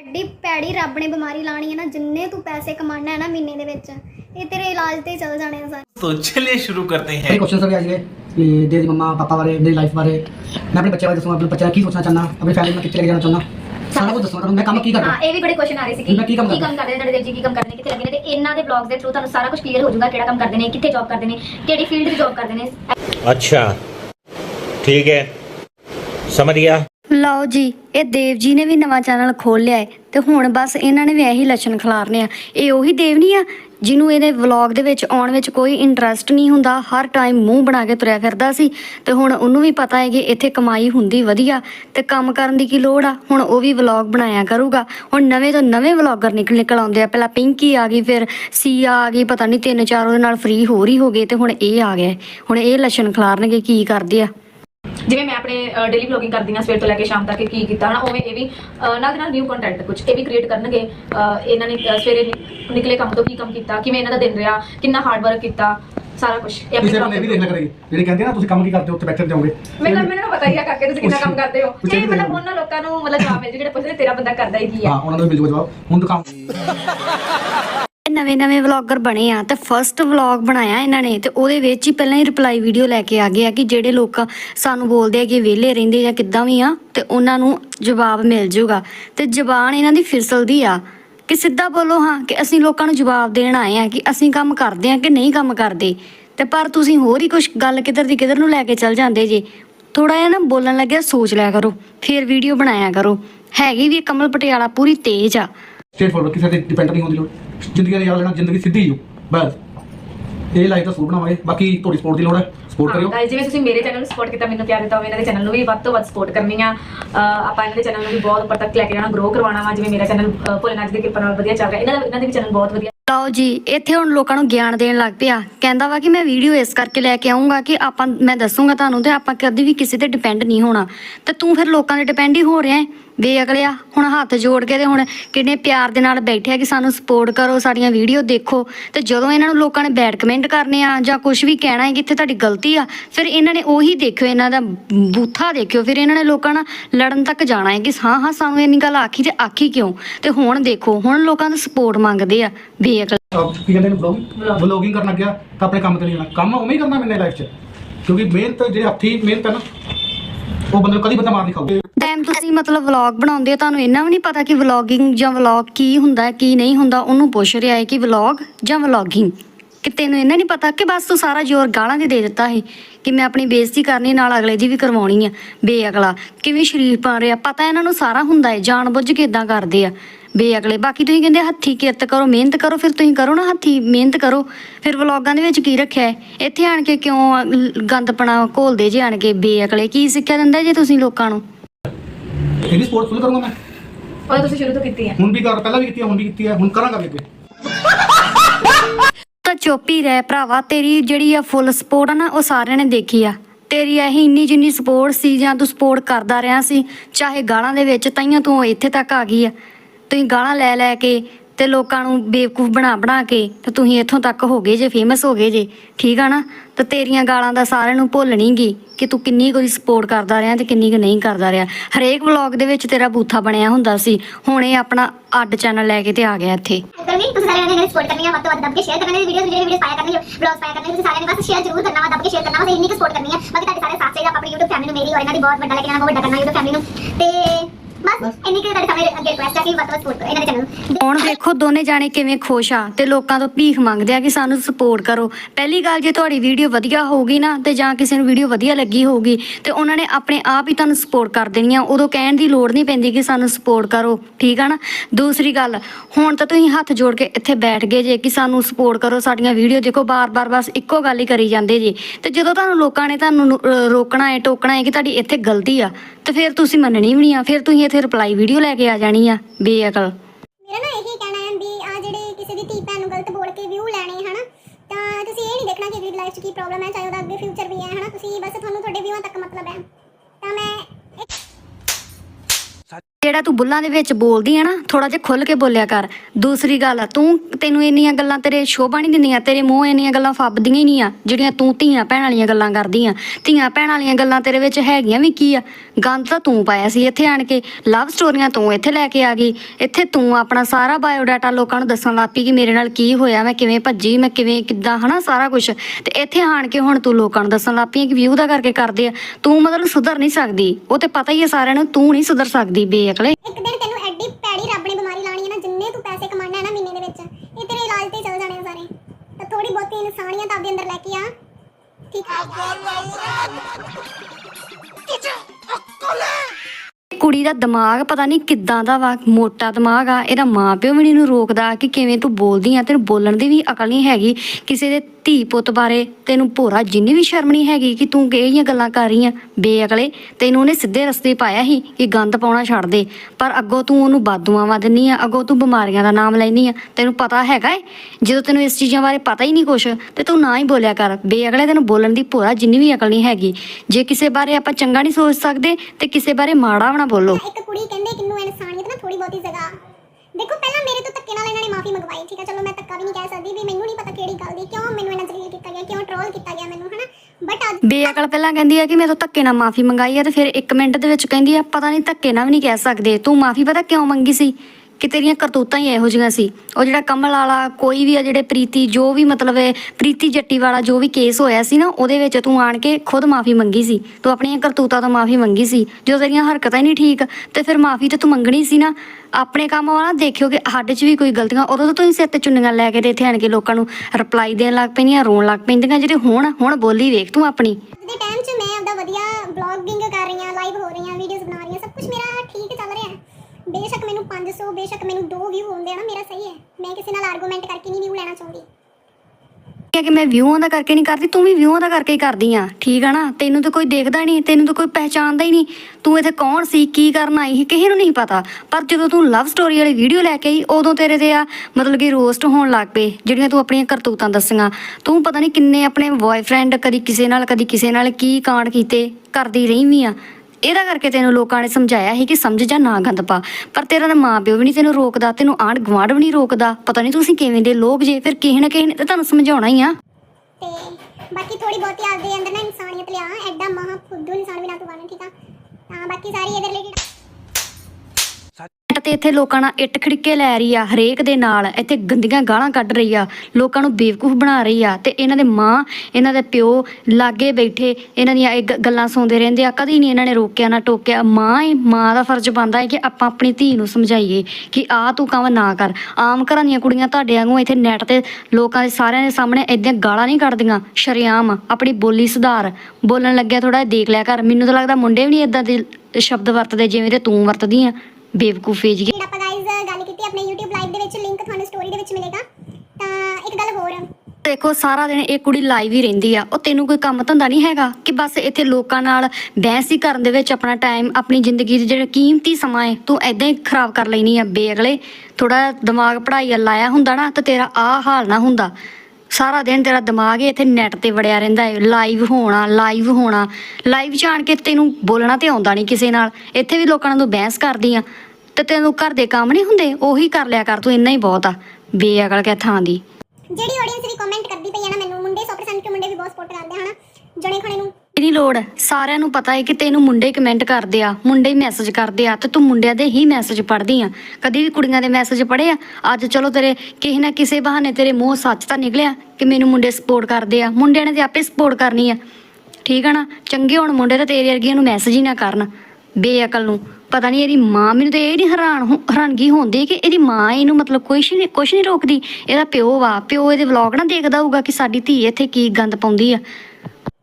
ਐਡੀ ਪੈੜੀ ਰੱਬ ਨੇ ਬਿਮਾਰੀ ਲਾਣੀ ਹੈ ਨਾ ਜਿੰਨੇ ਤੂੰ ਪੈਸੇ ਕਮਾਣਾ ਹੈ ਨਾ ਮਹੀਨੇ ਦੇ ਵਿੱਚ ਇਹ ਤੇਰੇ ਇਲਾਜ ਤੇ ਹੀ ਚੱਲ ਜਾਣੇ ਆ ਸਾਰੇ तो चलिए शुरू करते हैं ਇਹ ਕੁਐਸਚਨ ਸਰ ਅੱਜ ਕਿ ਦੇ ਦੀ ਮੰਮਾ ਪਾਪਾ ਬਾਰੇ ਮੇਰੀ ਲਾਈਫ ਬਾਰੇ ਮੈਂ ਆਪਣੇ ਬੱਚੇ ਬਾਰੇ ਦੱਸੂਗਾ ਆਪਣੇ ਬੱਚੇ ਦਾ ਕੀ ਸੋਚਣਾ ਚਾਹੁੰਦਾ ਆਪਣੀ ਫੈਮਿਲੀ ਨੂੰ ਕਿੱਥੇ ਲੈ ਕੇ ਜਾਣਾ ਚਾਹੁੰਦਾ ਸਾਰਾ ਕੁਝ ਦੱਸੂਗਾ ਤੁਹਾਨੂੰ ਮੈਂ ਕੰਮ ਕੀ ਕਰਦਾ ਹਾਂ ਇਹ ਵੀ ਬੜੇ ਕੁਐਸਚਨ ਆ ਰਹੇ ਸੀ ਕਿ ਮੈਂ ਕੀ ਕੰਮ ਕੀ ਕਰਦਾ? ਕੰਮ ਕਰਦੇ ਨੇ ਤੁਹਾਡੇ ਦੇਵ ਜੀ ਕੀ ਕੰਮ ਕਰਦੇ ਨੇ ਕਿੱਥੇ ਲੱਗੇ ਨੇ ਤੇ ਇਹਨਾਂ ਦੇ ਵਲੌਗਸ ਦੇ ਥਰੂ ਤੁਹਾਨੂੰ ਸਾਰਾ ਕੁਝ ਕਲੀਅਰ ਹੋ ਜਾਊਗਾ ਕਿਹੜਾ ਕੰਮ ਕਰਦੇ ਨੇ ਕਿੱਥੇ ਜੌਬ ਕਰਦੇ ਨੇ ਕਿਹੜੀ ਫੀਲਡ 'ਚ ਜੌਬ ਕਰਦੇ ਨੇ अच्छा ठीक है समझ गया ਲਓ ਜੀ, ਇਹ ਦੇਵ ਜੀ ਨੇ ਵੀ ਨਵਾਂ ਚੈਨਲ ਖੋਲ ਲਿਆ ਹੈ ਤੇ ਹੁਣ ਬਸ ਇਹਨਾਂ ਨੇ ਵੀ ਇਹੀ ਲੱਛਣ ਖਿਲਾਰਨੇ ਆ। ਇਹ ਉਹੀ ਦੇਵ ਨਹੀਂ ਆ ਜਿਹਨੂੰ ਇਹਦੇ ਵਲੌਗ ਦੇ ਵਿੱਚ ਆਉਣ ਵਿੱਚ ਕੋਈ ਇੰਟਰਸਟ ਨਹੀਂ ਹੁੰਦਾ, ਹਰ ਟਾਈਮ ਮੂੰਹ ਬਣਾ ਕੇ ਤੁਰਿਆ ਫਿਰਦਾ ਸੀ ਤੇ ਹੁਣ ਉਹਨੂੰ ਵੀ ਪਤਾ ਹੈ ਕਿ ਇੱਥੇ ਕਮਾਈ ਹੁੰਦੀ ਵਧੀਆ ਤੇ ਕੰਮ ਕਰਨ ਦੀ ਕੀ ਲੋੜ ਆ, ਹੁਣ ਉਹ ਵੀ ਵਲੌਗ ਬਣਾਇਆ ਕਰੂਗਾ। ਹੁਣ ਨਵੇਂ ਤੋਂ ਨਵੇਂ ਵਲੌਗਰ ਨਿਕਲ ਨਿਕਲ ਆਉਂਦੇ ਆ। ਪਹਿਲਾਂ ਪਿੰਕੀ ਆ ਗਈ, ਫਿਰ ਸੀਆ ਆ ਗਈ, ਪਤਾ ਨਹੀਂ ਤਿੰਨ ਚਾਰ ਉਹਦੇ ਨਾਲ ਫ੍ਰੀ ਹੋਰ ਹੀ ਹੋ ਗਏ ਤੇ ਹੁਣ ਇਹ ਆ ਗਿਆ ਹੁਣ ਇਹ ਲੱਛਣ ਖਿਲਾਰਨਗੇ ਕੀ ਕਰਦੇ ਆ। ਜਿਵੇਂ ਮੈਂ ਆਪਣੇ ਡੇਲੀ ਵਲੌਗਿੰਗ ਕਰਦੀ ਹਾਂ ਸਵੇਰ ਤੋਂ ਲੈ ਕੇ ਸ਼ਾਮ ਤੱਕ ਕੀ ਕੀਤਾ ਹਨਾ ਉਵੇਂ ਇਹ ਵੀ ਨਾਲ ਦੇ ਨਾਲ ਨਿਊ ਕੰਟੈਂਟ ਕੁਝ ਇਹ ਵੀ ਕ੍ਰੀਏਟ ਕਰਨਗੇ। ਇਹਨਾਂ ਨੇ ਸਵੇਰੇ ਨਿਕਲੇ ਕੰਮ ਤੋਂ ਕੀ ਕੰਮ ਕੀਤਾ ਕਿਵੇਂ ਇਹਨਾਂ ਦਾ ਦਿਨ ਰਿਹਾ ਕਿੰਨਾ ਹਾਰਡ ਵਰਕ ਕੀਤਾ ਸਾਰਾ ਕੁਝ ਇਹ ਆਪਣੇ ਕਿਸੇ vlog ਬੰਦੇ ਵੀ ਦੇਖ ਲਿਆ ਕਰੇਗੀ ਜਿਹੜੇ ਕਹਿੰਦੇ ਨਾ ਤੁਸੀਂ ਕੰਮ ਕੀ ਕਰਦੇ ਹੋ ਉੱਥੇ ਬੈਠੇ ਜਾਓਗੇ। ਮੈਨੂੰ ਮੈਨੂੰ ਪਤਾ ਹੀ ਆ ਕਾਕੇ ਤੁਸੀਂ ਕਿੰਨਾ ਕੰਮ ਕਰਦੇ ਹੋ। ਵੀ ਮਤਲਬ। ਉਹਨਾਂ ਲੋਕਾਂ ਨੂੰ ਮਤਲਬ ਜਵਾਬ ਮਿਲ ਜਿਹੜੇ ਪੁੱਛਦੇ ਤੇਰਾ ਬੰਦਾ ਕਰਦਾ ਹੀ ਕੀ ਆ। ਹਾਂ ਉਹਨਾਂ ਨੂੰ ਮਿਲ ਜਵਾਬ ਹੁਣ ਦੁਕਾਨ ਨਵੇਂ ਨਵੇਂ ਵਲੌਗਰ ਬਣੇ ਆ, ਤੇ ਫਰਸਟ ਵਲੌਗ ਬਣਾਇਆ ਇਹਨਾਂ ਨੇ ਤੇ ਉਹਦੇ ਵਿੱਚ ਹੀ ਪਹਿਲਾਂ ਹੀ ਰਿਪਲਾਈ ਵੀਡੀਓ ਲੈ ਕੇ ਆ ਗਏ ਆ ਕਿ ਜਿਹੜੇ ਲੋਕ ਸਾਨੂੰ ਬੋਲਦੇ ਆ ਕਿ ਵਿਹਲੇ ਰਹਿੰਦੇ ਜਾਂ ਕਿੱਦਾਂ ਵੀ ਆ, ਤੇ ਉਹਨਾਂ ਨੂੰ ਜਵਾਬ ਮਿਲ ਜੂਗਾ। ਤੇ ਜ਼ਬਾਨ ਇਹਨਾਂ ਦੀ ਫਿਸਲਦੀ ਆ ਕਿ ਸਿੱਧਾ ਬੋਲੋ ਹਾਂ ਕਿ ਅਸੀਂ ਲੋਕਾਂ ਨੂੰ ਜਵਾਬ ਦੇਣ ਆਏ ਆ ਕਿ ਅਸੀਂ ਕੰਮ ਕਰਦੇ ਆ ਕਿ ਨਹੀਂ ਕੰਮ ਕਰਦੇ। ਤੇ ਪਰ ਤੁਸੀਂ ਹੋਰ ਹੀ ਕੁਝ ਗੱਲ ਕਿੱਧਰ ਦੀ ਕਿਧਰ ਨੂੰ ਲੈ ਕੇ ਚੱਲ ਜਾਂਦੇ ਜੇ ਥੋੜਾ ਜਿਹਾ ਨਾ ਬੋਲਣ ਲੱਗਿਆ ਸੋਚ ਲਿਆ ਕਰੋ, ਫਿਰ ਵੀਡੀਓ ਬਣਾਇਆ ਕਰੋ। ਹੈਗੀ ਵੀ ਕਮਲ ਪਟਿਆਲਾ ਪੂਰੀ ਤੇਜ਼ ਆ। ਸਟੇਟ ਫੋਰਵਰਡ ਕਿਸੇ ਤੇ ਡਿਪੈਂਡ ਨਹੀਂ ਹੁੰਦੀ ਲੋੜ। ਜ਼ਿੰਦਗੀ ਦਾ ਯਾਰ ਲੈਣਾ ਜ਼ਿੰਦਗੀ ਸਿੱਧੀ ਹੋ ਬਸ। ਇਹ ਲਾਈਫ ਦਾ ਸੂਟ ਬਣਾਵਾਂਗੇ। ਬਾਕੀ ਤੁਹਾਡੀ ਸਪੋਰਟ ਦੀ ਲੋੜ ਹੈ। ਸਪੋਰਟ ਕਰਿਓ। ਗਾਇਸ ਜਿਵੇਂ ਤੁਸੀਂ ਮੇਰੇ ਚੈਨਲ ਨੂੰ ਸਪੋਰਟ ਕੀਤਾ ਮੈਨੂੰ ਪਿਆਰ ਦਿੱਤਾ ਹੋਵੇ ਇਹਨਾਂ ਦੇ ਚੈਨਲ ਨੂੰ ਵੀ ਵੱਧ ਤੋਂ ਵੱਧ ਸਪੋਰਟ ਕਰਨੀ ਆ। ਆਪਾਂ ਇਹਨਾਂ ਦੇ ਚੈਨਲ ਨੂੰ ਵੀ ਬਹੁਤ ਉੱਪਰ ਤੱਕ ਲੈ ਕੇ ਜਾਣਾ ਗਰੋ ਕਰਵਾਉਣਾ ਵਾ ਜਿਵੇਂ ਮੇਰਾ ਚੈਨਲ ਭੋਲੇਨਾਥ ਦੀ ਕਿਰਪਾ ਨਾਲ ਵਧੀਆ ਚੱਲ ਰਿਹਾ। ਇਹਨਾਂ ਦਾ ਇਹਨਾਂ ਦੇ ਵੀ ਚੈਨਲ ਬਹੁਤ ਵਧੀਆ। ਲਓ ਜੀ ਇੱਥੇ ਹੁਣ ਲੋਕਾਂ ਨੂੰ ਗਿਆਨ ਦੇਣ ਲੱਗ ਪਿਆ। ਕਹਿੰਦਾ ਵਾ ਕਿ ਮੈਂ ਵੀਡੀਓ ਇਸ ਕਰਕੇ ਲੈ ਕੇ ਆਉਂਗਾ ਕਿ ਆਪਾਂ ਮੈਂ ਦੱਸੂਗਾ ਤੁਹਾਨੂੰ ਤੇ ਆਪਾਂ ਕਦੀ ਵੀ ਕਿਸੇ ਤੇ ਡਿਪੈਂਡ ਨਹੀਂ ਹੋਣਾ। ਤੇ ਤੂੰ ਫਿਰ ਲੋਕਾਂ ਦੇ ਡਿਪੈਂਡ ਹੀ ਹੋ ਰਿਹਾ ਹੈ। ਵੇ ਅਗਲਿਆ, ਹੁਣ ਹੱਥ ਜੋੜ ਕੇ ਤੇ ਹੁਣ ਕਿੰਨੇ ਪਿਆਰ ਦੇ ਨਾਲ ਬੈਠੇ ਆ ਕਿ ਸਾਨੂੰ ਸਪੋਰਟ ਕਰੋ, ਸਾਡੀਆਂ ਵੀਡੀਓ ਦੇਖੋ। ਤੇ ਜਦੋਂ ਇਹਨਾਂ ਨੂੰ ਲੋਕਾਂ ਨੇ ਬੈਡ ਕਮੈਂਟ ਕਰਨੇ ਆ ਜਾਂ ਕੁਝ ਵੀ ਕਹਿਣਾ ਹੈ ਕਿ ਇੱਥੇ ਤੁਹਾਡੀ ਗਲਤੀ ਆ, ਫਿਰ ਇਹਨਾਂ ਨੇ ਉਹੀ ਦੇਖਿਓ, ਇਹਨਾਂ ਦਾ ਬੂਥਾ ਦੇਖਿਓ। ਫਿਰ ਇਹਨਾਂ ਨੇ ਲੋਕਾਂ ਨਾਲ ਲੜਨ ਤੱਕ ਜਾਣਾ ਹੈ ਕਿ ਹਾਂ ਹਾਂ, ਸਾਨੂੰ ਇੰਨੀ ਗੱਲ ਆਖੀ ਤੇ ਆਖੀ ਕਿਉਂ? ਤੇ ਹੁਣ ਦੇਖੋ, ਹੁਣ ਲੋਕਾਂ ਦਾ ਸਪੋਰਟ ਮੰਗਦੇ ਆ, ਵੇ ਅਗਲੇ ਕੀ ਕਹਿੰਦੇ ਨੇ ਬਲੌਗਿੰਗ ਬਲੌਗਿੰਗ ਕਰਨ ਲੱਗਿਆ ਤਾਂ ਆਪਣੇ ਕੰਮ ਤੇ ਨਹੀਂ ਜਾਣਾ। ਕੰਮ ਉਵੇਂ ਹੀ ਕਰਨਾ ਮੈਨੇ ਲਾਈਫ 'ਚ। ਕਿਉਂਕਿ ਮਿਹਨਤ, ਜਿਹੜੇ ਹੱਥੀ ਮਿਹਨਤ ਹੈ ਨਾ ਉਹ ਬੰਦੇ ਨੂੰ ਕਦੀ ਬੰਦਾ ਮਾਰ ਨਹੀਂ ਖਾਊਗਾ। ਟਾਈਮ ਤੁਸੀਂ ਮਤਲਬ ਵਲੌਗ ਬਣਾਉਂਦੇ ਹੋ, ਤੁਹਾਨੂੰ ਇੰਨਾ ਵੀ ਨਹੀਂ ਪਤਾ ਕਿ ਵਲੌਗਿੰਗ ਜਾਂ ਵਲੌਗ ਕੀ ਹੁੰਦਾ ਹੈ ਕੀ ਨਹੀਂ ਹੁੰਦਾ, ਉਹਨੂੰ ਪੁੱਛ ਰਿਹਾ ਹੈ ਕਿ ਵਲੌਗ ਜਾਂ ਵਲੌਗਿੰਗ ਕਿ ਤੈਨੂੰ ਇੰਨਾ ਨਹੀਂ ਪਤਾ ਕਿ ਬਸ ਤੂੰ ਸਾਰਾ ਜ਼ੋਰ ਗਾਲਾਂ ਦੇ ਦੇ ਦਿੱਤਾ ਹੈ ਕਿ ਮੈਂ ਆਪਣੀ ਬੇਇੱਜ਼ਤੀ ਕਰਨੀ ਨਾਲ ਅਗਲੇ ਦੀ ਵੀ ਕਰਵਾਉਣੀ ਆ ਬੇਅਕਲਾ, ਕਿਵੇਂ ਸ਼ਰੀਫ ਪਾ ਰਿਹਾ? ਪਤਾ ਇਹਨਾਂ ਨੂੰ ਸਾਰਾ ਹੁੰਦਾ ਹੈ ਜਾਣ ਬੁੱਝ ਕੇ ਇਦਾਂ ਕਰਦੇ ਆ। ਬੇਅਕਲੇ ਬਾਕੀ ਤੁਸੀਂ ਕਹਿੰਦੇ ਹੱਥੀ ਕਿਰਤ ਕਰੋ ਮਿਹਨਤ ਕਰੋ ਫਿਰ ਤੁਸੀਂ ਕਰੋ ਨਾ ਹੱਥੀ ਮਿਹਨਤ ਕਰੋ। ਫਿਰ ਵਲੌਗਾਂ ਦੇ ਵਿੱਚ ਕੀ ਰੱਖਿਆ ਹੈ? ਇੱਥੇ ਆਣ ਕੇ ਕਿਉਂ ਗੰਦਪਣਾ ਘੋਲਦੇ ਜੇ ਆਣ ਕੇ ਬੇਅਕਲੇ ਕੀ ਸਿੱਖਿਆ ਦਿੰਦਾ ਜੇ ਤੁਸੀਂ ਲੋਕਾਂ ਨੂੰ? ਇਹਦੀ ਸਪੋਰਟ ਫੁੱਲ ਕਰੂੰਗਾ ਮੈਂ। ਉਹ ਤੁਸੀਂ ਸ਼ੁਰੂ ਤੋਂ ਕੀਤੀ ਹੈ ਹੁਣ ਵੀ ਕਰ ਪਹਿਲਾਂ ਵੀ ਕੀਤੀ ਹੈ ਹੁਣ ਵੀ ਕੀਤੀ ਹੈ ਹੁਣ ਕਰਾਂਗਾ ਵੀ ਅੱਗੇ। ਤਾਂ ਚੁੱਪ ਹੀ ਰਹਿ ਭਰਾਵਾ ਤੇਰੀ ਜਿਹੜੀ ਆ ਫੁੱਲ ਸਪੋਰਟ ਆ ਨਾ ਉਹ ਸਾਰਿਆਂ ਨੇ ਦੇਖੀ ਆ। ਤੇਰੀ ਇਹੀ ਇੰਨੀ ਜਿੰਨੀ ਸਪੋਰਟ ਸੀ ਜਾਂ ਤੂੰ ਸਪੋਰਟ ਕਰਦਾ ਰਿਹਾ ਸੀ ਚਾਹੇ ਗਾਲਾਂ ਦੇ ਵਿੱਚ ਤਾਈਆਂ ਤੂੰ ਇੱਥੇ ਤੱਕ ਆ ਗਈ ਆ। ਤੁਸੀਂ ਗਾਲਾਂ ਲੈ ਲੈ ਕੇ ਤੇ ਲੋਕਾਂ ਨੂੰ ਬੇਵਕੂਫ ਬਣਾ ਬਣਾ ਕੇ ਤੇ ਤੁਸੀਂ ਇੱਥੋਂ ਤੱਕ ਹੋ ਗਏ ਜੇ ਫੇਮਸ ਹੋ ਗਏ ਜੇ। ਠੀਕ ਆ ਨਾ? ਤੇ ਤੇਰੀਆਂ ਗਾਲਾਂ ਦਾ ਸਾਰਿਆਂ ਨੂੰ ਭੁੱਲ ਨਹੀਂ ਗਈ ਕਿ ਤੂੰ ਕਿੰਨੀ ਕੋਈ ਸਪੋਰਟ ਕਰਦਾ ਰਿਹਾ ਤੇ ਕਿੰਨੀ ਕੁ ਨਹੀਂ ਕਰਦਾ ਰਿਹਾ। ਹਰੇਕ ਵਲੌਗ ਦੇ ਵਿੱਚ ਤੇਰਾ ਬੂਥਾ ਬਣਿਆ ਹੁੰਦਾ ਸੀ। ਹੁਣ ਇਹ ਆਪਣਾ ਅੱਡ ਚੈਨਲ ਲੈ ਕੇ ਤੇ ਆ ਗਿਆ ਇੱਥੇ। ਕਰਨੀ ਤੁਸੀਂ ਸਾਰਿਆਂ ਨੇ ਸਪੋਰਟ ਕਰਨੀ ਹੈ ਵੱਧ ਤੋਂ ਵੱਧ ਦੱਬ ਕੇ ਸ਼ੇਅਰ ਕਰਨੀ ਹੈ ਵੀਡੀਓਜ਼ ਜਿਹੜੇ ਵੀਡੀਓਜ਼ ਪਾਇਆ ਕਰਨੀ ਹੈ ਬਲੌਗਸ ਪਾਇਆ ਕਰਨੇ ਤੁਸੀਂ ਸਾਰਿਆਂ ਨੇ ਬਸ ਸ਼ੇਅਰ ਜ਼ਰੂਰ ਕਰਨਾ ਵਾ, ਦੱਬ ਕੇ ਸ਼ੇਅਰ ਕਰਨਾ ਵਾ ਤੇ ਇੰਨੀ ਕੁ ਸਪੋਰਟ ਕਰਨੀ ਹੈ ਬਾਕੀ ਤੁਹਾਡੇ ਸਾਰੇ ਸਾਥ ਚਾਹੀਦਾ ਆਪਣੀ YouTube ਫੈਮਿਲੀ ਨੂੰ ਮੇਰੀ ਔਰ ਇਹਨਾਂ ਦੀ ਬਹੁਤ ਵੱਡਾ ਲੈ ਬਹੁਤ ਵੱਡਾ ਕਰਨਾ YouTube ਫੈਮਿਲੀ ਨੂੰ। ਤੇ ਬਸ ਇੰਨੀ ਕੁ ਤੁਹਾਡੇ ਸਾਹਮਣੇ ਅੱਗੇ ਰਿਕੁਐਸਟ ਹੈ ਕਿ ਵੱਧ ਤੋਂ ਵੱਧ ਸਪੋਰਟ ਕਰੋ ਇਹਨਾਂ ਦੇ ਚੈਨਲ ਨੂੰ। ਹੁਣ ਦੇਖੋ ਦੋਨੇ ਜਾਣੇ ਕਿਵੇਂ ਖੁਸ਼ ਆ ਤੇ ਲੋਕਾਂ ਤੋਂ ਭੀਖ ਮੰਗਦੇ ਆ ਕਿ ਸਾਨੂੰ ਸਪੋਰਟ ਕਰੋ। ਪਹਿਲੀ ਗੱਲ ਜੇ ਤੁਹਾਡੀ ਵੀਡੀਓ ਵਧੀਆ ਹੋਊਗੀ ਨਾ ਤੇ ਜਾਂ ਕਿਸੇ ਨੂੰ ਵੀਡੀਓ ਵਧੀਆ ਲੱਗੀ ਹੋਊਗੀ ਤੇ ਉਹਨਾਂ ਨੇ ਆਪਣੇ ਆਪ ਹੀ ਤੁਹਾਨੂੰ ਸਪੋਰਟ ਕਰ ਦੇਣੀ ਆ। ਉਦੋਂ ਕਹਿਣ ਦੀ ਲੋੜ ਨਹੀਂ ਪੈਂਦੀ ਕਿ ਸਾਨੂੰ ਸਪੋਰਟ ਕਰੋ ਠੀਕ ਆ ਨਾ? ਦੂਸਰੀ ਗੱਲ ਹੁਣ ਤਾਂ ਤੁਸੀਂ ਹੱਥ ਜੋੜ ਕੇ ਇੱਥੇ ਬੈਠ ਗਏ ਜੇ ਕਿ ਸਾਨੂੰ ਸਪੋਰਟ ਕਰੋ ਸਾਡੀਆਂ ਵੀਡੀਓ ਦੇਖੋ ਬਾਰ-ਬਾਰ ਬਸ ਇੱਕੋ ਗੱਲ ਹੀ ਕਰੀ ਜਾਂਦੇ ਜੇ। ਤੇ ਜਦੋਂ ਤੁਹਾਨੂੰ ਲੋਕਾਂ ਨੇ ਤੁਹਾਨੂੰ ਨੂੰ, ਅਹ, ਰੋਕਣਾ ਹੈ ਟੋਕਣਾ ਹੈ ਕਿ ਤੁਹਾਡੀ ਇੱਥੇ ਗਲਤੀ ਆ ਤੇ ਫਿਰ ਤੁਸੀਂ ਮੰਨਣੀ ਵੀ ਨਹੀਂ ਆ। ਫਿਰ ਤੁਸੀਂ ਇੱਥੇ ਰਿਪਲਾਈ ਵੀਡੀਓ ਲੈ ਕੇ ਆ ਜਾਣੀ ਆ ਬੇਅਕਲ। ਮੇਰਾ ਨਾ ਇਹੀ ਕਹਿਣਾ ਹੈ ਵੀ ਆ ਜਿਹੜੇ ਕਿਸੇ ਦੀ ਧੀ ਭੈਣ ਨੂੰ ਗਲਤ ਬੋਲ ਕੇ ਵਿਊ ਲੈਣੇ ਹਨਾ, ਤਾਂ ਤੁਸੀਂ ਇਹ ਨਹੀਂ ਦੇਖਣਾ ਕਿ ਅਗਲੀ ਲਾਈਫ 'ਚ ਕੀ ਪ੍ਰੋਬਲਮ ਹੈ ਚਾਹੇ ਉਹਦਾ ਅੱਗੇ ਫਿਊਚਰ ਵੀ ਹੈ ਹਨਾ, ਤੁਸੀਂ ਬਸ ਤੁਹਾਨੂੰ ਤੁਹਾਡੇ ਵਿਊਆਂ ਤੱਕ ਮਤਲਬ ਹੈ। ਤਾਂ ਮੈਂ ਜਿਹੜਾ ਤੂੰ ਬੁੱਲਾਂ ਦੇ ਵਿੱਚ ਬੋਲਦੀ ਆ ਨਾ ਥੋੜਾ ਜਿਹਾ ਖੁੱਲ ਕੇ ਬੋਲਿਆ ਕਰ। ਦੂਸਰੀ ਗੱਲ ਤੂੰ ਤੈਨੂੰ ਇੰਨੀਆਂ ਗੱਲਾਂ ਤੇਰੇ ਸ਼ੋਭਾ ਨਹੀਂ ਦਿੰਦੀਆਂ, ਤੇਰੇ ਮੂੰਹ ਇੰਨੀਆਂ ਗੱਲਾਂ ਫੱਬਦੀਆਂ ਹੀ ਨਹੀਂ ਆ, ਜਿਹੜੀਆਂ ਤੂੰ ਧੀਆਂ ਭੈਣਾਂ ਵਾਲੀਆਂ ਗੱਲਾਂ ਕਰਦੀ ਆ। ਧੀਆਂ ਭੈਣਾਂ ਵਾਲੀਆਂ ਗੱਲਾਂ ਤੇਰੇ ਵਿੱਚ ਹੈਗੀਆਂ ਵੀ ਕੀ ਆ? ਗੰਦ ਤਾਂ ਤੂੰ ਪਾਇਆ ਸੀ ਇੱਥੇ ਆਣ ਕੇ ਲਵ ਸਟੋਰੀਆਂ ਤੂੰ ਇੱਥੇ ਲੈ ਕੇ ਆ ਗਈ। ਇੱਥੇ ਤੂੰ ਆਪਣਾ ਸਾਰਾ ਬਾਇਓਡਾਟਾ ਲੋਕਾਂ ਨੂੰ ਦੱਸਣ ਲੱਗ ਪਈ ਕਿ ਮੇਰੇ ਨਾਲ ਕੀ ਹੋਇਆ, ਮੈਂ ਕਿਵੇਂ ਭੱਜੀ, ਮੈਂ ਕਿਵੇਂ ਕਿੱਦਾਂ, ਹਨਾ ਸਾਰਾ ਕੁਝ ਤੇ ਇੱਥੇ ਆਣ ਕੇ ਹੁਣ ਤੂੰ ਲੋਕਾਂ ਨੂੰ ਦੱਸਣ ਲੱਗ ਪਈ ਕਿ ਵਿਊ ਦਾ ਕਰਕੇ ਕਰਦੇ ਆ। ਤੂੰ ਮਤਲਬ ਸੁਧਰ ਨਹੀਂ ਸਕਦੀ, ਉਹ ਤੇ ਪਤਾ ਹੀ ਹੈ ਸਾਰਿਆਂ ਨੂੰ, ਤੂੰ ਨਹੀਂ ਸੁਧਰ ਸਕਦੀ ਬੇ ਬੇਅਕਲੇ ਇੱਕ ਦਿਨ ਤੈਨੂੰ ਐਡੀ ਪੈੜੀ ਰੱਬ ਨੇ ਬਿਮਾਰੀ ਲਾਣੀ ਹੈ ਨਾ ਜਿੰਨੇ ਤੂੰ ਪੈਸੇ ਕਮਾਣਾ ਹੈ ਨਾ ਮਹੀਨੇ ਦੇ ਵਿੱਚ ਇਹ ਤੇਰੇ ਇਲਾਜ ਤੇ ਚੱਲ ਜਾਣੇ ਆ ਸਾਰੇ। ਤਾਂ ਥੋੜੀ ਬਹੁਤੀ ਇਨਸਾਨੀਅਤ ਆਪਦੇ ਅੰਦਰ ਲੈ ਕੇ ਆ। ਠੀਕ ਹੈ ਕੁੜੀ ਦਾ ਦਿਮਾਗ ਪਤਾ ਨਹੀਂ ਕਿੱਦਾਂ ਦਾ ਵਾ ਮੋਟਾ ਦਿਮਾਗ ਆ ਇਹਦਾ ਮਾਪਿਓ ਵੀ ਨੀ ਇਹਨੂੰ ਰੋਕਦਾ ਕਿ ਕਿਵੇਂ ਤੂੰ ਬੋਲਦੀ ਆ ਤੈਨੂੰ ਬੋਲਣ ਦੀ ਵੀ ਅਕਲ ਨਹੀਂ ਹੈਗੀ ਕਿਸੇ ਦੇ ਧੀ ਪੁੱਤ ਬਾਰੇ ਤੈਨੂੰ ਭੋਰਾ ਜਿੰਨੀ ਵੀ ਸ਼ਰਮ ਨਹੀਂ ਹੈਗੀ ਕਿ ਤੂੰ ਕਿਹੜੀਆਂ ਗੱਲਾਂ ਕਰ ਰਹੀ ਆ? ਬੇਅਕਲੇ ਤੈਨੂੰ ਉਹਨੇ ਸਿੱਧੇ ਰਸਤੇ ਪਾਇਆ ਸੀ ਕਿ ਗੰਦ ਪਾਉਣਾ ਛੱਡ ਦੇ। ਪਰ ਅੱਗੋਂ ਤੂੰ ਉਹਨੂੰ ਬਾਦੂਆਵਾਂ ਦਿੰਨੀ ਆ, ਅੱਗੋਂ ਤੂੰ ਬਿਮਾਰੀਆਂ ਦਾ ਨਾਮ ਲੈਨੀ ਆ। ਤੈਨੂੰ ਪਤਾ ਹੈਗਾ ਏ, ਜਦੋਂ ਤੈਨੂੰ ਇਸ ਚੀਜ਼ਾਂ ਬਾਰੇ ਪਤਾ ਹੀ ਨਹੀਂ ਕੁਛ, ਤੇ ਤੂੰ ਨਾ ਹੀ ਬੋਲਿਆ ਕਰ। ਬੇਅਕਲੇ ਤੈਨੂੰ ਬੋਲਣ ਦੀ ਭੋਰਾ ਜਿੰਨੀ ਵੀ ਅਕਲ ਨਹੀਂ ਹੈਗੀ। ਜੇ ਕਿਸੇ ਬਾਰੇ ਆਪਾਂ ਚੰਗਾ ਨਹੀਂ ਸੋਚ ਸਕਦੇ, ਤੇ ਕਿਸੇ ਬਾਰੇ ਮਾੜਾ ਵੀ ਨਾ ਬੋਲੋ। ਇੱਕ ਕੁੜੀ ਕਹਿੰਦੇ ਕਿੰਨੂੰ ਇਨਸਾਨੀਅਤ ਨਾ ਥੋੜੀ ਬਹੁਤੀ ਜਗ੍ਹਾ। ਦੇਖੋ, ਪਹਿਲਾਂ ਮੇਰੇ ਤੋਂ ਧੱਕੇ ਨਾਲ ਇਹਨਾਂ ਨੇ ਮਾਫੀ ਮੰਗਵਾਈ, ਠੀਕ ਹੈ ਚਲੋ, ਮੈਂ ਧੱਕਾ ਵੀ ਨਹੀਂ ਕਹਿ ਸਕਦੀ ਵੀ ਮੈਨੂੰ ਨਹੀਂ ਪਤਾ ਕਿਹੜੀ ਗੱਲ ਦੀ, ਕਿਉਂ ਮੈਨੂੰ ਇਹਨਾਂ ਜਲੀਲ ਕੀਤਾ ਗਿਆ, ਕਿਉਂ ਟ੍ਰੋਲ ਕੀਤਾ ਗਿਆ ਮੈਨੂੰ, ਹਨਾ? ਬਟ ਅੱਜ ਬੇਅਕਲ ਪਹਿਲਾਂ ਕਹਿੰਦੀ ਆ ਕਿ ਮੈਂ ਤਾਂ ਧੱਕੇ ਨਾਲ ਮਾਫੀ ਮੰਗਾਈ ਆ ਤੇ ਫਿਰ 1 ਮਿੰਟ ਦੇ ਵਿੱਚ ਕਹਿੰਦੀ ਆ, ਪਤਾ ਨਹੀਂ ਧੱਕੇ ਨਾਲ ਵੀ ਨਹੀਂ ਕਹਿ ਸਕਦੇ, ਤੂੰ ਮਾਫੀ ਪਤਾ ਕਿਉਂ ਮੰਗੀ ਸੀ? ਕਿ ਤੇਰੀਆਂ ਕਰਤੂਤਾਂ ਹੀ ਇਹੋ ਜਿਹੀਆਂ ਸੀ। ਉਹ ਜਿਹੜਾ ਕਮਲ ਵਾਲਾ ਕੋਈ ਵੀ ਆ ਜਿਹੜੇ ਪ੍ਰੀਤੀ, ਜੋ ਵੀ ਮਤਲਬ ਹੈ ਪ੍ਰੀਤੀ ਜੱਟੀ ਵਾਲਾ ਜੋ ਵੀ ਕੇਸ ਹੋਇਆ ਸੀ ਨਾ, ਉਹਦੇ ਵਿੱਚ ਤੂੰ ਆਣ ਕੇ ਖੁਦ ਮਾਫੀ ਮੰਗੀ ਸੀ। ਤੂੰ ਆਪਣੀਆਂ ਕਰਤੂਤਾਂ ਤੋਂ ਮਾਫੀ ਮੰਗੀ ਸੀ। ਜੋ ਤੇਰੀਆਂ ਹਰਕਤਾਂ ਹੀ ਨਹੀਂ ਠੀਕ, ਤੇ ਫਿਰ ਮਾਫੀ ਤੇ ਤੂੰ ਮੰਗਣੀ ਸੀ ਨਾ। ਆਪਣੇ ਕੰਮ ਵਾਲਾ ਦੇਖਿਓ ਕਿ ਸਾਡੇ 'ਚ ਵੀ ਕੋਈ ਗਲਤੀਆਂ, ਉਦੋਂ ਤਾਂ ਤੁਸੀਂ ਸਿਰ ਤੇ ਚੁੰਨੀਆਂ ਲੈ ਕੇ ਤੇ ਇੱਥੇ ਆਣ ਕੇ ਲੋਕਾਂ ਨੂੰ ਰਿਪਲਾਈ ਦੇਣ ਲੱਗ ਪੈਂਦੀਆਂ, ਰੋਣ ਲੱਗ ਪੈਂਦੀਆਂ, ਜਿਹੜੇ ਹੁਣ ਹੁਣ ਬੋਲੀ ਵੇਖ ਤੂੰ ਆਪਣੀ। ਦੇ ਟਾਈਮ 'ਚ ਮੈਂ ਆਪਦਾ ਵਧੀਆ ਬਲੌਗਿੰਗ ਕਰ ਰਹੀ ਹਾਂ ਲਾਈਵ ਹੋ ਰਹੀ ਹਾਂ ਵੀਡੀਓਜ਼ ਬਣਾ ਰਹੀ ਹਾਂ, ਸਭ ਕੁਝ ਮੇਰਾ ਠੀਕ ਚੱਲ ਰਿਹਾ। ਹੈ ਬੇਸ਼ੱਕ ਮੈਨੂੰ 500 ਬੇਸ਼ੱਕ ਮੈਨੂੰ 2 ਵਿਊ ਹੁੰਦੇ ਆ ਨਾ, ਮੇਰਾ ਸਹੀ ਹੈ। ਮੈਂ ਕਿਸੇ ਨਾਲ ਆਰਗੂਮੈਂਟ ਕਰਕੇ ਨਹੀਂ ਵਿਊ ਲੈਣਾ ਚਾਹੁੰਦੀ। ਕਿ ਮੈਂ ਵਿਊਆਂ ਦਾ ਕਰਕੇ ਨਹੀਂ ਕਰਦੀ, ਤੂੰ ਵੀ ਵਿਊਆਂ ਦਾ ਕਰਕੇ ਹੀ ਕਰਦੀ ਆ, ਠੀਕ ਆ ਨਾ? ਤੈਨੂੰ ਤਾਂ ਕੋਈ ਦੇਖਦਾ ਨਹੀਂ, ਤੈਨੂੰ ਤਾਂ ਕੋਈ ਪਹਿਚਾਣਦਾ ਹੀ ਨਹੀਂ। ਤੂੰ ਇੱਥੇ ਕੌਣ ਸੀ, ਕੀ ਕਰਨ ਆਈ ਸੀ, ਕਿਸੇ ਨੂੰ ਨਹੀਂ ਪਤਾ। ਪਰ ਜਦੋਂ ਤੂੰ ਲਵ ਸਟੋਰੀ ਵਾਲੀ ਵੀਡੀਓ ਲੈ ਕੇ ਆਈ, ਉਦੋਂ ਤੇਰੇ ਤੇ ਆ ਮਤਲਬ ਕਿ ਰੋਸਟ ਹੋਣ ਲੱਗ ਪਏ, ਜਿਹੜੀਆਂ ਤੂੰ ਆਪਣੀਆਂ ਕਰਤੂਤਾਂ ਦੱਸੀਆਂ। ਤੂੰ ਪਤਾ ਨਹੀਂ ਕਿੰਨੇ ਆਪਣੇ ਬॉयਫ੍ਰੈਂਡ ਕਦੀ ਕਿਸੇ ਨਾਲ, ਕਦੀ ਕਿਸੇ ਨਾਲ ਕੀ ਕਾਂਡ ਕੀਤੇ, ਕਰਦੀ ਰਹੀ ਵੀ ਆ। ਇਹਦਾ ਕਰਕੇ ਤੈਨੂੰ ਲੋਕਾਂ ਨੇ ਸਮਝਾਇਆ ਸੀ ਕਿ ਸਮਝ ਜਾ ਨਾ ਗੰਦ ਪਾ। ਪਰ ਤੇਰਾ ਤਾਂ ਮਾਂ ਪਿਓ ਵੀ ਨਹੀਂ ਤੈਨੂੰ ਰੋਕਦਾ, ਤੈਨੂੰ ਆਂਢ ਗੁਆਂਢ ਵੀ ਨਹੀਂ ਰੋਕਦਾ। ਪਤਾ ਨਹੀਂ ਤੁਸੀਂ ਕਿਵੇਂ ਦੇ ਲੋਕ ਜੇ, ਫਿਰ ਕਿਸੇ ਨਾ ਕਿਸੇ ਨੇ ਤਾਂ ਤੁਹਾਨੂੰ ਸਮਝਾਉਣਾ ਹੀ ਆ। ਤੇ ਬਾਕੀ ਥੋੜੀ ਬਹੁਤੀ ਆਪਦੇ ਅੰਦਰ ਨਾ ਇਨਸਾਨੀਅਤ ਲਿਆ, ਐਡਾ ਮਹਾ ਫੁੱਦੂ ਇਨਸਾਨ ਵੀ ਨਾ ਤੂੰ ਬਣ, ਠੀਕ ਆ? ਤਾਂ ਬਾਕੀ ਸਾਰੀ ਇਹਦੇ ਰਿਲੇਟਡ ਤੇ ਇੱਥੇ ਲੋਕਾਂ ਨਾਲ ਇੱਟ ਖੜਕੇ ਲੈ ਰਹੀ ਆ, ਹਰੇਕ ਦੇ ਨਾਲ। ਇੱਥੇ ਗੰਦੀਆਂ ਗਾਲਾਂ ਕੱਢ ਰਹੀ ਆ, ਲੋਕਾਂ ਨੂੰ ਬੇਵਕੂਫ ਬਣਾ ਰਹੀ ਆ ਤੇ ਇਹਨਾਂ ਦੇ ਮਾਂ, ਇਹਨਾਂ ਦੇ ਪਿਓ ਲਾਗੇ ਬੈਠੇ, ਇਹਨਾਂ ਦੀਆਂ ਇਹ ਗੱਲਾਂ ਸੁਣਦੇ ਰਹਿੰਦੇ ਆ। ਕਦੀ ਨਹੀਂ ਇਹਨਾਂ ਨੇ ਰੋਕਿਆ ਨਾ ਟੋਕਿਆ। ਮਾਂ ਹੀ ਮਾਂ ਦਾ ਫਰਜ਼ ਬਣਦਾ ਹੈ ਕਿ ਆਪਾਂ ਆਪਣੀ ਧੀ ਨੂੰ ਸਮਝਾਈਏ ਕਿ ਆ ਤੂੰ ਕੰਮ ਨਾ ਕਰ। ਆਮ ਘਰਾਂ ਦੀਆਂ ਕੁੜੀਆਂ ਤੁਹਾਡੇ ਵਾਂਗੂ ਇੱਥੇ ਨੈਟ ਤੇ ਲੋਕਾਂ ਦੇ ਸਾਰਿਆਂ ਦੇ ਸਾਹਮਣੇ ਇਦਾਂ ਗਾਲਾਂ ਨਹੀਂ ਕੱਢਦੀਆਂ। ਸ਼ਰੇਆਮ ਆਪਣੀ ਬੋਲੀ ਸੁਧਾਰ। ਬੋਲਣ ਲੱਗਿਆ ਥੋੜਾ ਦੇਖ ਲਿਆ ਕਰ। ਮੈਨੂੰ ਤਾਂ ਲੱਗਦਾ ਮੁੰਡੇ ਵੀ ਨਹੀਂ ਇਦਾਂ ਦੇ ਸ਼ਬਦ ਵਰਤਦੇ, ਜਿਵੇਂ ਤੇ ਤੂੰ ਵਰਤਦੀ ਆ। ਬੇਵਕੂਫੀ ਜੀ ਜਿਹੜਾ ਆਪਾਂ ਗਾਇਜ਼ ਗੱਲ ਕੀਤੀ ਆਪਣੇ YouTube ਲਾਈਵ ਦੇ ਵਿੱਚ ਲਿੰਕ ਤੁਹਾਨੂੰ ਸਟੋਰੀ ਦੇ ਵਿੱਚ ਮਿਲੇਗਾ। ਤਾਂ ਇੱਕ ਗੱਲ ਹੋਰ। ਦੇਖੋ ਸਾਰਾ ਦਿਨ ਇਹ ਕੁੜੀ ਲਾਈਵ ਹੀ ਰਹਿੰਦੀ ਆ। ਉਹ ਤੈਨੂੰ ਕੋਈ ਕੰਮ ਧੰਦਾ ਨਹੀਂ ਹੈਗਾ ਕਿ ਬਸ ਇੱਥੇ ਲੋਕਾਂ ਨਾਲ ਬਹਿਸ ਹੀ ਕਰਨ ਦੇ ਵਿੱਚ ਆਪਣਾ ਟਾਈਮ ਆਪਣੀ ਜ਼ਿੰਦਗੀ ਦੇ ਜਿਹੜਾ ਕੀਮਤੀ ਸਮਾਂ ਹੈ ਤੂੰ ਐਦਾਂ ਹੀ ਖਰਾਬ ਕਰ ਲੈਣੀ ਆ। ਬੇਅਗਲੇ ਥੋੜਾ ਦਿਮਾਗ ਪੜ੍ਹਾਈ ਵੱਲ ਲਾਇਆ ਹੁੰਦਾ ਨਾ ਤਾਂ ਤੇਰਾ ਆਹ ਹਾਲ ਨਾ ਹੁੰਦਾ। ਸਾਰਾ ਦਿਨ ਤੇਰਾ ਦਿਮਾਗ ਹੀ ਇੱਥੇ ਨੈਟ ਤੇ ਵੜਿਆ ਰਹਿੰਦਾ ਹੈ ਲਾਈਵ ਹੋਣਾ ਲਾਈਵ ਹੋਣਾ। ਲਾਈਵ ਜਾਣ ਕੇ ਤੈਨੂੰ ਬੋਲਣਾ ਤੇ ਆਉਂਦਾ ਨਹੀਂ ਕਿਸੇ ਨਾਲ। ਇੱਥੇ ਵੀ ਲੋਕਾਂ ਨਾਲ ਤੂੰ ਬਹਿਸ ਕਰਦੀ ਆ। ਤੇ ਤੈਨੂੰ ਘਰ ਦੇ ਕੰਮ ਨਹੀਂ ਹੁੰਦੇ? ਉਹੀ ਕਰ ਲਿਆ ਕਰ, ਤੂੰ ਇੰਨਾ ਹੀ ਬਹੁਤ ਆ, ਬੇਅਕਲ ਕੇ ਥਾਂ ਦੀ। ਜਿਹੜੀ ਆਡੀਅנס ਵੀ ਕਮੈਂਟ ਕਰਦੀ ਪਈ ਹੈ ਨਾ ਮੈਨੂੰ, ਮੁੰਡੇ 100% ਕਿ ਮੁੰਡੇ ਵੀ ਬਹੁਤ ਸਪੋਰਟ ਕਰਦੇ ਹਨਾ? ਜਣੇ ਖਣੇ ਨੂੰ ਇਹਦੀ ਲੋੜ, ਸਾਰਿਆਂ ਨੂੰ ਪਤਾ ਹੈ ਕਿ ਤੈਨੂੰ ਮੁੰਡੇ ਕਮੈਂਟ ਕਰਦੇ ਆ, ਮੁੰਡੇ ਮੈਸੇਜ ਕਰਦੇ ਆ ਤੇ ਤੂੰ ਮੁੰਡਿਆਂ ਦੇ ਹੀ ਮੈਸੇਜ ਪੜ੍ਹਦੀ ਆ। ਕਦੀ ਵੀ ਕੁੜੀਆਂ ਦੇ ਮੈਸੇਜ ਪੜ੍ਹੇ ਆ, ਅੱਜ ਚਲੋ ਤੇਰੇ ਕਿਸੇ ਨਾ ਕਿਸੇ ਬਹਾਨੇ ਤੇਰੇ ਮੂੰਹ ਸੱਚ ਤਾਂ ਨਿਕਲਿਆ ਕਿ ਮੈਨੂੰ ਮੁੰਡੇ ਸਪੋਰਟ ਕਰਦੇ ਆ, ਮੁੰਡਿਆਂ ਨੇ ਤੇ ਆਪੇ ਸਪੋਰਟ ਕਰਨੀ ਆ। ਠੀਕ ਆ ਨਾ? ਚੰਗੇ ਹੋਣ ਮੁੰਡੇ ਤਾਂ ਤੇਰੇ ਵਰਗੀਆਂ ਨੂੰ ਮੈਸੇਜ ਹੀ ਨਾ ਕਰਨ। ਬੇਅਕਲ ਨੂੰ। ਪਤਾ ਨਹੀਂ ਇਹਦੀ ਮਾਂ ਮੈਨੂੰ ਤੇ ਇਹ ਨਹੀਂ ਹੈਰਾਨ ਹੋ- ਹੈਰਾਨਗੀ ਹੁੰਦੀ ਕਿ ਇਹਦੀ ਮਾਂ ਇਹਨੂੰ ਮਤਲਬ ਕੁਛ ਨਹੀਂ ਕੁਛ ਨਹੀਂ ਰੋਕਦੀ। ਇਹਦਾ ਪਿਓ ਵਾ, ਪਿਓ ਇਹਦੇ ਵਲੌਗ ਨਾ ਦੇਖਦਾ ਹੋਊਗਾ ਕਿ ਸਾਡੀ ਧੀ ਇੱਥੇ ਕੀ ਗੰਦ ਪਾਉਂਦੀ ਆ।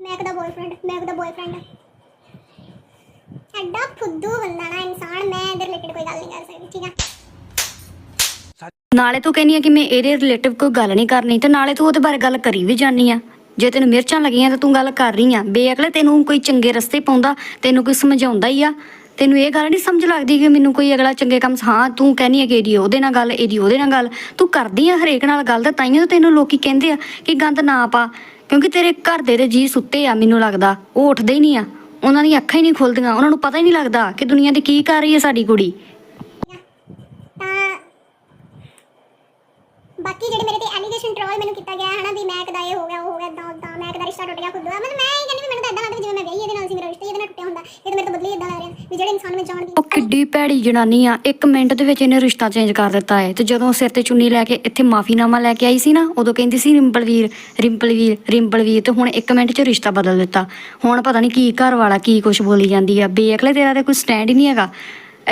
ਮੈਂ ਕਦਾ ਬॉयਫ੍ਰੈਂਡ ਮੈਂ ਕਦਾ ਬॉयਫ੍ਰੈਂਡ ਐਡਾ ਫੁੱਦੂ ਹੁੰਦਾ ਨਾ ਇਨਸਾਨ, ਮੈਂ ਇਹਦੇ ਰਿਲੇਟਡ ਕੋਈ ਗੱਲ ਨਹੀਂ ਕਰ ਸਕਦੀ, ਠੀਕ ਆ? ਨਾਲੇ ਤੂੰ ਕਹਿੰਦੀ ਆ ਕਿ ਮੈਂ ਇਹਦੇ ਰਿਲੇਟਿਵ ਕੋਈ ਗੱਲ ਨਹੀਂ ਕਰਨੀ, ਤੇ ਨਾਲੇ ਤੂੰ ਉਹਦੇ ਬਾਰੇ ਗੱਲ ਕਰੀ ਵੀ ਜਾਨੀ ਆ। ਜੇ ਤੈਨੂੰ ਮਿਰਚਾਂ ਲੱਗੀਆਂ ਤਾਂ ਤੂੰ ਗੱਲ ਕਰ ਰਹੀ ਆ। ਬੇਅਕਲੇ ਤੈਨੂੰ ਕੋਈ ਚੰਗੇ ਰਸਤੇ ਪਾਉਂਦਾ, ਤੈਨੂੰ ਕੋਈ ਸਮਝਾਉਂਦਾ ਹੀ ਆ। ਤੈਨੂੰ ਇਹ ਗੱਲ ਨਹੀਂ ਸਮਝ ਲੱਗਦੀ ਕਿ ਮੈਨੂੰ ਕੋਈ ਅਗਲਾ ਚੰਗੇ ਕੰਮ ਹਾਂ, ਤੂੰ ਕਹਿੰਦੀ ਆ ਕਿ ਇਹਦੀ ਉਹਦੇ ਨਾਲ ਗੱਲ ਇਹਦੀ ਉਹਦੇ ਨਾਲ ਗੱਲ। ਤੂੰ ਕਰਦੀ ਆ ਹਰੇਕ ਨਾਲ ਗੱਲ ਤਾਂ ਤਾਈਓ ਤੈਨੂੰ ਲੋਕੀ ਕਹਿੰਦੇ ਆ ਕਿ ਗੰਦ ਨਾ ਪਾ। ਕਿਉਂਕਿ ਤੇਰੇ ਘਰ ਦੇ ਤੇ ਜੀ ਸੁੱਤੇ ਆ ਮੈਨੂੰ ਲੱਗਦਾ, ਉਹ ਉੱਠਦੇ ਹੀ ਨਹੀਂ ਆ। ਉਹਨਾਂ ਦੀਆਂ ਅੱਖਾਂ ਹੀ ਨਹੀਂ ਖੁੱਲਦੀਆਂ, ਉਹਨਾਂ ਨੂੰ ਪਤਾ ਹੀ ਨਹੀਂ ਲੱਗਦਾ ਕਿ ਦੁਨੀਆ ਤੇ ਕੀ ਕਰ ਰਹੀ ਹੈ ਸਾਡੀ ਕੁੜੀ। ਤਾਂ ਬਾਕੀ ਜਿਹੜੇ ਮੇਰੇ ਤੇ ਐਲੀਗੇਸ਼ਨ ਟ੍ਰੋਲ ਮੈਨੂੰ ਕੀਤਾ ਗਿਆ ਹੈ ਵੀ ਮੈਂ ਕਦਾ ਇਹ ਹੋ ਗਿਆ, ਉਹ ਹੋ ਗਿਆ ਇਦਾਂ ਉਦਾਂ ਮੈਂ ਕਦਾ ਰਿਸ਼ਤਾ ਟੁੱਟ ਗਿਆ, ਖੁਦ ਦਾ। ਮਤਲਬ ਮੈਂ ਇਹ ਕਹਿੰਦੀ ਵੀ ਮੈਨੂੰ ਤਾਂ ਇਦਾਂ ਲੱਗਦਾ ਜਿਵੇਂ ਮੈਂ ਵਿਆਹੀ ਇਹਦੇ ਨਾਲ ਸੀ, ਮੇਰਾ ਰਿਸ਼ਤਾ ਇਹਦੇ ਨਾਲ ਟੁੱਟਿਆ ਹੁੰਦਾ, ਇਹ ਤਾਂ ਮੇਰੇ ਤੋਂ ਬਦਲੀ ਇਦਾਂ ਲੱਗ ਰਿਹਾ, ਵੀ ਜਿਹੜੇ ਇਨਸਾਨ ਵਿੱਚ ਜਾਣ ਉਹ ਕਿੱਡੀ ਭੈੜੀ ਜਨਾਨੀ ਆ, ਇੱਕ ਮਿੰਟ ਦੇ ਵਿੱਚ ਇਹਨੇ ਰਿਸ਼ਤਾ ਚੇਂਜ ਕਰ ਦਿੱਤਾ ਹੈ, ਤੇ ਜਦੋਂ ਸਿਰ ਤੇ ਚੁੰਨੀ ਲੈ ਕੇ ਇੱਥੇ ਮਾਫੀਨਾਮਾ ਲੈ ਕੇ ਆਈ ਸੀ ਨਾ, ਉਦੋਂ ਕਹਿੰਦੀ ਸੀ ਰਿੰਪਲ ਵੀਰ ਰਿੰਪਲਵੀਰ, ਤੇ ਹੁਣ ਇੱਕ ਮਿੰਟ 'ਚ ਰਿਸ਼ਤਾ ਬਦਲ ਦਿੱਤਾ। ਹੁਣ ਪਤਾ ਨਹੀਂ ਕੀ ਘਰ ਵਾਲਾ ਕੀ ਕੁਝ ਬੋਲੀ ਜਾਂਦੀ ਆ। ਬੇਅਕਲੇ ਤੇਰਾ ਤੇ ਕੋਈ ਸਟੈਂਡ ਹੀ ਨਹੀਂ ਹੈਗਾ।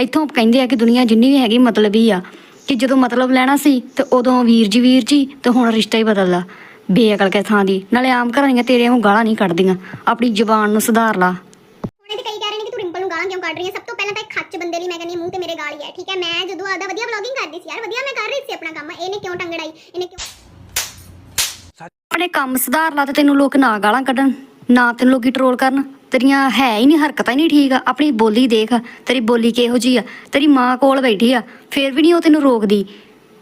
ਇੱਥੋਂ ਕਹਿੰਦੇ ਆ ਕਿ ਦੁਨੀਆ ਜਿੰਨੀ ਵੀ ਹੈਗੀ ਮਤਲਬ ਹੀ ਆ। ਕਿ ਜਦੋਂ ਮਤਲਬ ਲੈਣਾ ਸੀ ਤੇ ਉਦੋਂ ਵੀਰ ਜੀ ਵੀਰ ਜੀ ਤੇ ਹੁਣ ਰਿਸ਼ਤਾ ਹੀ ਬਦਲਦਾ। ਬੇਅਕਲ ਕੇ ਥਾਂ ਦੀ। ਨਾਲੇ ਆਮ ਘਰਾਂ ਦੀਆਂ ਤੇਰੇ ਵਾਂਗੂ ਗਾਲਾਂ ਨਹੀਂ ਕੱਢਦੀਆਂ। ਆਪਣੀ ਜ਼ੁਬਾਨ ਨੂੰ ਸੁਧਾਰ ਲਾ। ਹੁਣ ਇਹ ਤੇ ਕਈ ਕਹਿ ਰਹੇ ਨੇ ਕਿ ਤੂੰ ਰਿੰਪਲ ਨੂੰ ਗਾਲਾਂ ਕਿਉਂ ਕੱਢ ਰਹੀ ਹੈ ਸਭ ਤੋਂ ਪਹਿਲਾਂ ਤਾਂ ਇੱਕ ਖੱਚ ਬੰਦੇ ਲਈ ਮੈਂ ਕਹਿੰਦੀ ਮੂੰਹ ਤੇ ਮੇਰੇ ਗਾਲ ਹੀ ਹੈ ਠੀਕ ਹੈ? ਮੈਂ ਜਦੋਂ ਆਦਾ ਵਧੀਆ ਵਲੌਗਿੰਗ ਕਰਦੀ ਸੀ ਯਾਰ ਵਧੀਆ ਮੈਂ ਕਰ ਰਹੀ ਸੀ ਆਪਣਾ ਕੰਮ। ਇਹਨੇ ਕਿਉਂ ਟੰਗੜਾਈ ਇਹਨੇ ਕਿਉਂ ਆਪਣੇ ਕੰਮ ਸੁਧਾਰ ਲਾ ਤੇ ਤੈਨੂੰ ਲੋਕ ਨਾ ਗਾਲਾਂ ਕੱਢਣ ਨਾ ਤੈਨੂੰ ਲੋਕੀ ਟਰੋਲ ਕਰਨ। ਤੇਰੀਆਂ ਹੈ ਹੀ ਨਹੀਂ, ਹਰਕਤਾਂ ਹੀ ਨਹੀਂ ਠੀਕ। ਆ ਆਪਣੀ ਬੋਲੀ ਦੇਖ, ਤੇਰੀ ਬੋਲੀ ਕਿਹੋ ਜੀ ਆ? ਤੇਰੀ ਮਾਂ ਕੋਲ ਬੈਠੀ ਆ, ਫੇਰ ਵੀ ਨਹੀਂ ਉਹ ਤੈਨੂੰ ਰੋਕਦੀ।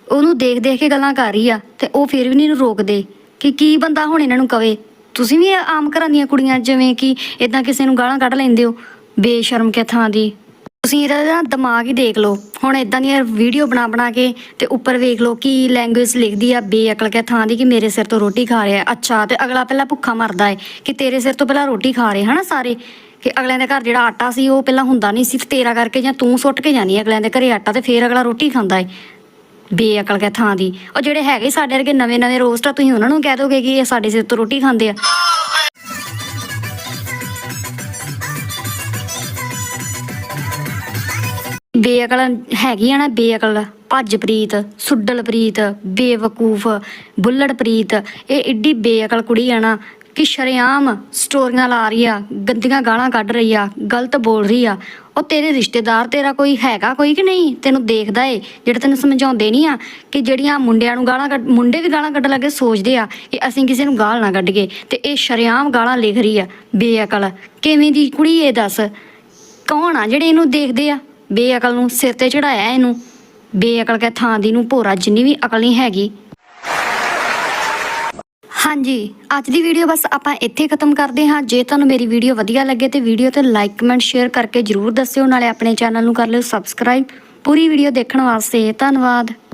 ਉਹਨੂੰ ਦੇਖ ਦੇਖ ਕੇ ਗੱਲਾਂ ਕਰ ਰਹੀ ਆ, ਤੇ ਉਹ ਫੇਰ ਵੀ ਨਹੀਂ ਇਹਨੂੰ ਰੋਕਦੇ ਕਿ ਕੀ ਬੰਦਾ ਹੁਣ ਇਹਨਾਂ ਨੂੰ ਕਵੇ। ਤੁਸੀਂ ਵੀ ਆਮ ਘਰਾਂ ਦੀਆਂ ਕੁੜੀਆਂ, ਜਿਵੇਂ ਕਿ ਇਦਾਂ ਕਿਸੇ ਨੂੰ ਗਾਲਾਂ ਕੱਢ ਲੈਂਦੇ ਹੋ, ਬੇਸ਼ਰਮ ਕੇ ਥਾਂ ਦੀ। ਤੁਸੀਂ ਇਹਦਾ ਨਾ ਦਿਮਾਗ ਹੀ ਦੇਖ ਲਓ। ਹੁਣ ਇਦਾਂ ਦੀਆਂ ਵੀਡੀਓ ਬਣਾ ਬਣਾ ਕੇ ਤੇ ਉੱਪਰ ਵੇਖ ਲਓ ਕਿ ਲੈਂਗੁਏਜ ਲਿਖਦੀ ਆ ਬੇਅਕਲ ਕੇ ਥਾਂ ਦੀ ਕਿ ਮੇਰੇ ਸਿਰ ਤੋਂ ਰੋਟੀ ਖਾ ਰਿਹਾ। ਅੱਛਾ, ਤੇ ਅਗਲਾ ਪਹਿਲਾਂ ਭੁੱਖਾ ਮਰਦਾ ਏ ਕਿ ਤੇਰੇ ਸਿਰ ਤੋਂ ਪਹਿਲਾਂ ਰੋਟੀ ਖਾ ਰਹੇ, ਹਨਾ ਸਾਰੇ? ਕਿ ਅਗਲਿਆਂ ਦੇ ਘਰ ਜਿਹੜਾ ਆਟਾ ਸੀ ਉਹ ਪਹਿਲਾਂ ਹੁੰਦਾ ਨਹੀਂ ਸੀ ਤੇਰਾ ਕਰਕੇ ਜਾਂ ਤੂੰ ਸੁੱਟ ਕੇ ਜਾਨੀ ਅਗਲਿਆਂ ਦੇ ਘਰੇ ਆਟਾ ਤੇ ਫੇਰ ਅਗਲਾ ਰੋਟੀ ਖਾਂਦਾ ਏ। ਬੇਅਕਲ ਕੇ ਥਾਂ ਦੀ। ਉਹ ਜਿਹੜੇ ਹੈਗੇ ਸਾਡੇ ਵਰਗੇ ਨਵੇਂ ਨਵੇਂ ਰੋਸਟ ਆ, ਤੁਸੀਂ ਉਹਨਾਂ ਨੂੰ ਕਹਿ ਦੋਗੇ ਕਿ ਇਹ ਸਾਡੇ ਸਿਰ ਤੋਂ ਰੋਟੀ ਖਾਂਦੇ ਆ। ਬੇਅਕਲ ਹੈਗੀ ਆ ਨਾ ਬੇਅਕਲ, ਭੱਜਪ੍ਰੀਤ, ਸੁੱਡਲਪ੍ਰੀਤ, ਬੇਵਕੂਫ, ਬੁੱਲੜਪ੍ਰੀਤ, ਇਹ ਇੱਡੀ ਬੇਅਕਲ ਕੁੜੀ ਆ ਨਾ ਕਿ ਸ਼ਰੇਆਮ ਸਟੋਰੀਆਂ ਲਾ ਰਹੀ ਆ, ਗੰਦੀਆਂ ਗਾਲਾਂ ਕੱਢ ਰਹੀ ਆ, ਗਲਤ ਬੋਲ ਰਹੀ ਆ। ਉਹ ਤੇਰੇ ਰਿਸ਼ਤੇਦਾਰ ਤੇਰਾ ਕੋਈ ਹੈਗਾ ਕੋਈ ਕਿ ਨਹੀਂ? ਤੈਨੂੰ ਦੇਖਦਾ ਏ, ਜਿਹੜਾ ਤੈਨੂੰ ਸਮਝਾਉਂਦੇ ਨਹੀਂ ਆ ਕਿ ਜਿਹੜੀਆਂ ਮੁੰਡਿਆਂ ਨੂੰ ਗਾਲਾਂ ਕੱਢ, ਮੁੰਡੇ ਵੀ ਗਾਲਾਂ ਕੱਢਣ ਲੱਗੇ ਸੋਚਦੇ ਆ ਕਿ ਅਸੀਂ ਕਿਸੇ ਨੂੰ ਗਾਲ ਨਾ ਕੱਢੀਏ। ਤੇ ਇਹ ਸ਼ਰੇਆਮ ਗਾਲਾਂ ਲਿਖ ਰਹੀ ਆ, ਬੇਅਕਲ। ਕਿਵੇਂ ਦੀ ਕੁੜੀ ਇਹ ਦੱਸ? ਕੌਣ ਆ ਜਿਹੜੇ ਇਹਨੂੰ ਦੇਖਦੇ ਆ? ਬੇਅਕਲ ਨੂੰ ਸਿਰ ਤੇ ਚੜਾਇਆ ਇਹਨੂੰ। ਬੇਅਕਲ ਕੇ ਥਾਂ ਦੀ ਨੂੰ ਭੋਰਾ ਜਿੰਨੀ ਵੀ ਅਕਲ ਨਹੀਂ ਹੈਗੀ। ਹਾਂਜੀ, ਅੱਜ ਦੀ ਵੀਡੀਓ ਬਸ ਆਪਾਂ ਇੱਥੇ ਖਤਮ ਕਰਦੇ ਹਾਂ। ਜੇ ਤੁਹਾਨੂੰ ਮੇਰੀ ਵੀਡੀਓ ਵਧੀਆ ਲੱਗੇ ਤੇ ਵੀਡੀਓ ਤੇ ਲਾਈਕ ਕਮੈਂਟ ਸ਼ੇਅਰ ਕਰਕੇ ਜਰੂਰ ਦੱਸਿਓ। ਨਾਲੇ ਆਪਣੇ ਚੈਨਲ ਨੂੰ ਕਰ ਲਿਓ ਸਬਸਕ੍ਰਾਈਬ ਪੂਰੀ ਵੀਡੀਓ ਦੇਖਣ ਵਾਸਤੇ ਧੰਨਵਾਦ।